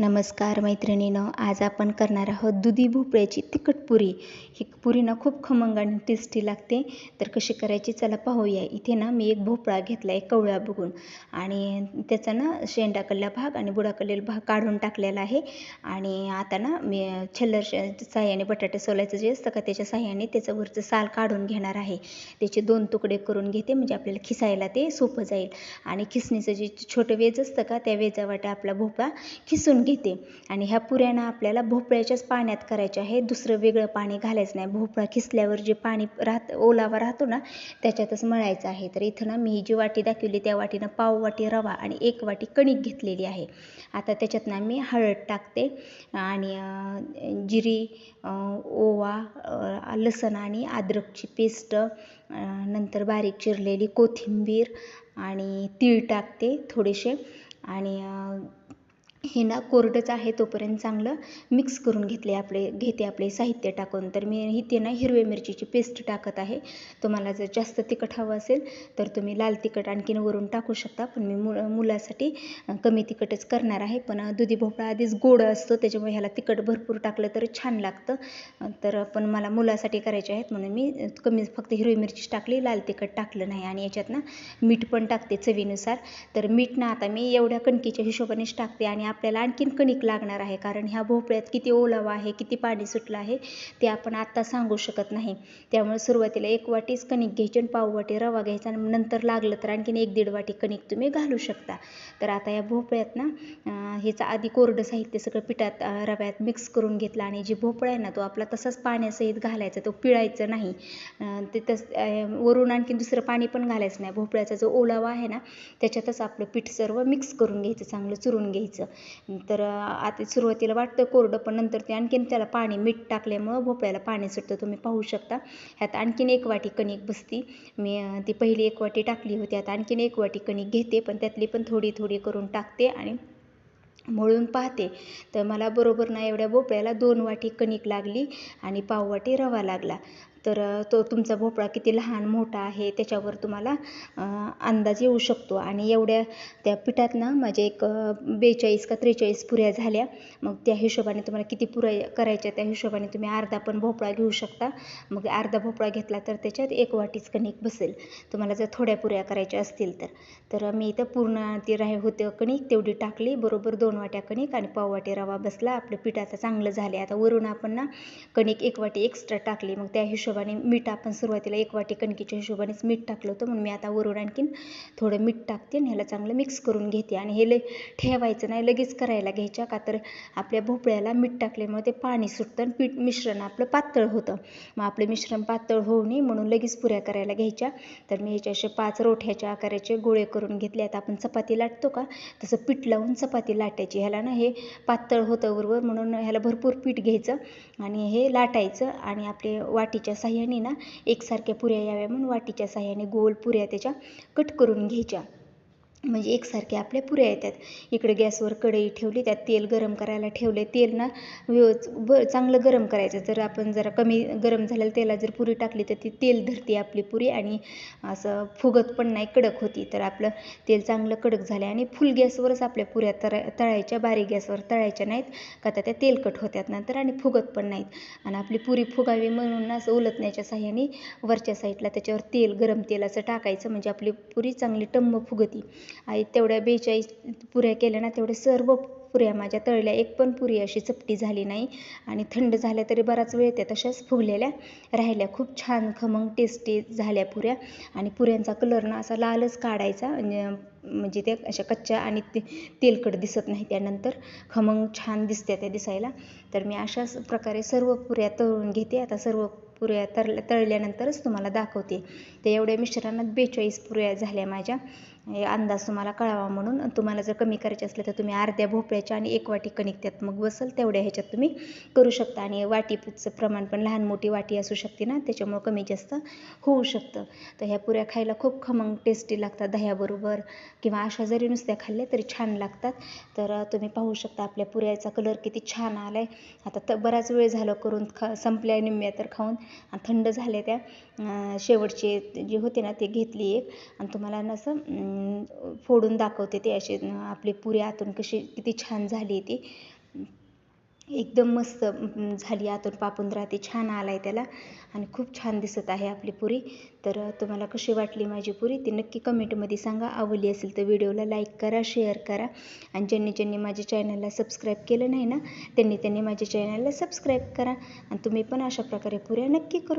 नमस्कार मैत्रिणीनं आज आपण करणार आहोत दुधी भोपळ्याची तिखट पुरी. ही पुरी ना खूप खमंग आणि टेस्टी लागते. तर कशी करायची चला पाहूया. इथे ना मी एक भोपळा घेतला आहे कवळा बघून. आणि त्याचा ना शेंडाकडला भाग आणि बुडाकडलेला भाग काढून टाकलेला आहे. आणि आता ना मी छल्लर साह्याने बटाटे सोलायचं जे असतं का त्याच्या साह्याने त्याचं वरचं साल काढून घेणार आहे. त्याचे दोन तुकडे करून घेते म्हणजे आपल्याला खिसायला ते सोपं जाईल. आणि खिसणीचं जे छोटं वेज असतं का त्या वेजावाटे आपला भोपळा खिसून घेते. आणि ह्या पुऱ्यानं आपल्याला भोपळ्याच्याच पाण्यात करायच्या आहे. दुसरं वेगळं पाणी घालायचं नाही. भोपळा खिसल्यावर जे पाणी राहत ओलावा राहतो ना त्याच्यातच मळायचं आहे. तर इथं ना मी जी वाटी दाखवली त्या वाटीनं पाव वाटी रवा आणि एक वाटी कणिक घेतलेली आहे. आता त्याच्यात ना मी हळद टाकते आणि जिरी ओवा लसण आणि अद्रकची पेस्ट नंतर बारीक चिरलेली कोथिंबीर आणि तीळ टाकते थोडेसे. आणि हे ना कोरडंच आहे तोपर्यंत चांगलं मिक्स करून घेतले आपले घेते आपले साहित्य टाकून. तर मी इथे ना हिरव्या मिरचीची पेस्ट टाकत आहे. तुम्हाला जर जास्त तिखट हवं असेल तर तुम्ही लाल तिखट आणखीन वरून टाकू शकता. पण मी मु मुलासाठी कमी तिखटच करणार आहे. पण दुधी भोपळा आधीच गोड असतो त्याच्यामुळे ह्याला तिखट भरपूर टाकलं तर छान लागतं. तर पण मला मुलासाठी करायचे आहेत म्हणून मी कमी फक्त हिरवी मिरची टाकली लाल तिखट टाकलं नाही. आणि याच्यात ना मीठ पण टाकते चवीनुसार. तर मीठ ना आता मी एवढ्या कणकीच्या हिशोबानेच टाकते. आणि आपल्याला आणखीन कणिक लागणार आहे. कारण ह्या भोपळ्यात किती ओलावा आहे किती पाणी सुटलं आहे ते आपण आत्ता सांगू शकत नाही. त्यामुळे सुरुवातीला एक वाटीच कणिक घ्यायची आणि पाव वाटी रवा घ्यायचा आणि नंतर लागलं तर आणखीन एक दीड वाटी कणिक तुम्ही घालू शकता. तर आता या भोपळ्यात ना ह्याचं आधी कोरडं साहित्य सगळं पिठात रव्यात मिक्स करून घेतलं आणि जी भोपळा आहे ना तो आपला तसाच पाण्यासहित घालायचा तो पिळायचं नाही. ते तस वरून आणखीन दुसरं पाणी पण घालायचं नाही. भोपळ्याचा जो ओलावा आहे ना त्याच्यातच आपलं पीठ सर्व मिक्स करून घ्यायचं चांगलं चुरून घ्यायचं. तर आता सुरुवातीला वाटतं कोरडं पण नंतर ते आणखीन त्याला पाणी मीठ टाकल्यामुळं भोपळ्याला पाणी सुटतं. तुम्ही पाहू शकता. ह्यात आणखीन एक वाटी कणिक बसती. मी ती पहिली एक वाटी टाकली होती. आता आणखीन एक वाटी कणिक घेते पण त्यातली पण थोडी थोडी करून टाकते आणि मळून पाहते. तर मला बरोबर ना एवढ्या भोपळ्याला दोन वाटी कणिक लागली आणि पाव वाटी रवा लागला. तर तो तुमचा भोपळा किती लहान मोठा आहे त्याच्यावर तुम्हाला अंदाज येऊ शकतो. आणि एवढ्या त्या पिठात ना माझ्या एक बेचाळीस का त्रेचाळीस पुऱ्या झाल्या. मग त्या हिशोबाने तुम्हाला किती पुऱ्या करायच्या त्या हिशोबाने तुम्ही अर्धा पण भोपळा घेऊ शकता. मग अर्धा भोपळा घेतला तर त्याच्यात एक वाटीच कणिक बसेल. तुम्हाला जर थोड्या पुऱ्या करायच्या असतील तर. तर मी इथं पूर्ण ती राही होते कणिक तेवढी टाकली. बरोबर दोन वाट्या कणिक आणि पाव वाटी रवा बसला. आपलं पीठ आता चांगलं झाले आता वरून आपण ना कणिक एक वाटी एक्स्ट्रा टाकली. मग त्या हिशोब हिशोबाने मीठ आपण सुरुवातीला एक वाटी कणकीच्या हिशोबानेच मीठ टाकलं होतं. म्हणून मी आता वरून आणखीन थोडं मीठ टाकते आणि ह्याला चांगलं मिक्स करून घेते. आणि हे ल ठेवायचं नाही लगेच करायला घ्यायच्या. का तर आपल्या भोपळ्याला मीठ टाकल्यामुळे ते पाणी सुटतं आणि पीठ मिश्रण आपलं पातळ होतं. मग आपलं मिश्रण पातळ होऊ नये म्हणून लगेच पुऱ्या करायला घ्यायच्या. तर मी ह्याच्या असे पाच रोठ्याच्या आकाराचे गोळे करून घेतले. आता आपण चपाती लाटतो का? तसं पीठ लावून चपाती लाटायची. ह्याला ना हे पातळ होतं बरोबर म्हणून ह्याला भरपूर पीठ घ्यायचं आणि हे लाटायचं आणि आपले वाटीच्या साह्याने ना एकसारख्या पुऱ्या याव्या म्हणून वाटीच्या साह्याने गोल पुऱ्या त्याच्या कट करून घ्यायच्या. म्हणजे एकसारखे आपल्या पुऱ्या येतात. इकडे गॅसवर कढई ठेवली त्यात तेल गरम करायला ठेवले तेल ना व्यवच ब चांगलं गरम करायचं. जर आपण जरा कमी गरम झालेलं तेलात जर पुरी टाकली तर ती तेल धरते आपली पुरी आणि असं फुगत पण नाही कडक होती. तर आपलं तेल चांगलं कडक झाले आणि फुल गॅसवरच आपल्या पुऱ्या तर तळायच्या बारीक गॅसवर तळायच्या नाहीत. का तर त्या तेलकट होत्यात नंतर आणि फुगत पण नाहीत. आणि आपली पुरी फुगावी म्हणून असं उलटण्याच्या साह्याने वरच्या साईडला त्याच्यावर तेल गरम तेलाचं टाकायचं. म्हणजे आपली पुरी चांगली टम्म फुगती. आई तेवढ्या बेचाळीस पुऱ्या केल्या ना तेवढ्या सर्व पुऱ्या माझ्या तळल्या. एक पण पुरी अशी चपटी झाली नाही आणि थंड झाल्या तरी बराच वेळ त्या तशाच फुगलेल्या राहिल्या. खूप छान खमंग टेस्टी झाल्या पुऱ्या आणि पुऱ्यांचा कलर ना असा लालच काढायचा म्हणजे त्या अशा कच्च्या आणि ते तेलकट दिसत नाही. त्यानंतर खमंग छान दिसते त्या दिसायला. तर मी अशाच प्रकारे सर्व पुऱ्या तळून घेते. आता सर्व पुऱ्या तर तळल्यानंतरच तुम्हाला दाखवते. तर एवढ्या मिश्रणात बेचाळीस पुऱ्या झाल्या माझ्या. अंदाज तुम्हाला कळावा म्हणून. तुम्हाला जर कमी करायचे असले तर तुम्ही अर्ध्या भोपळ्याच्या आणि एक वाटी कणिक त्यात मग बसल तेवढ्या ह्याच्यात तुम्ही करू शकता. आणि वाटीचं प्रमाण पण लहान मोठी वाटी असू शकते ना त्याच्यामुळं कमी जास्त होऊ शकतं. तर ह्या पुऱ्या खायला खूप खमंग टेस्टी लागतात दह्याबरोबर किंवा अशा जरी नुसत्या खाल्ल्या तरी छान लागतात. तर तुम्ही पाहू शकता आपल्या पुऱ्याचा कलर किती छान आला आहे आता तर बराच वेळ झालं करून ख संपल्या निम्म्या तर खाऊन. थंड झाल्या त्या. शेवटचे जे होते ना ते घेतली एक. आणि तुम्हाला नसं फोडून दाखवते ते असे आपली पुरी आतून कशी किती छान झाली ती. एकदम मस्त झाली आतून पापून राहते छान आला आहे त्याला. आणि खूप छान दिसत आहे आपली पुरी. तर तुम्हाला कशी वाटली माझी पुरी ती नक्की कमेंटमध्ये सांगा. आवडली असेल तर व्हिडिओला लाईक करा शेअर करा. आणि ज्यांनी ज्यांनी माझ्या चॅनलला सबस्क्राईब केलं नाही ना त्यांनी त्यांनी माझ्या चॅनलला सबस्क्राईब करा. आणि तुम्ही पण अशा प्रकारे पुऱ्या नक्की करून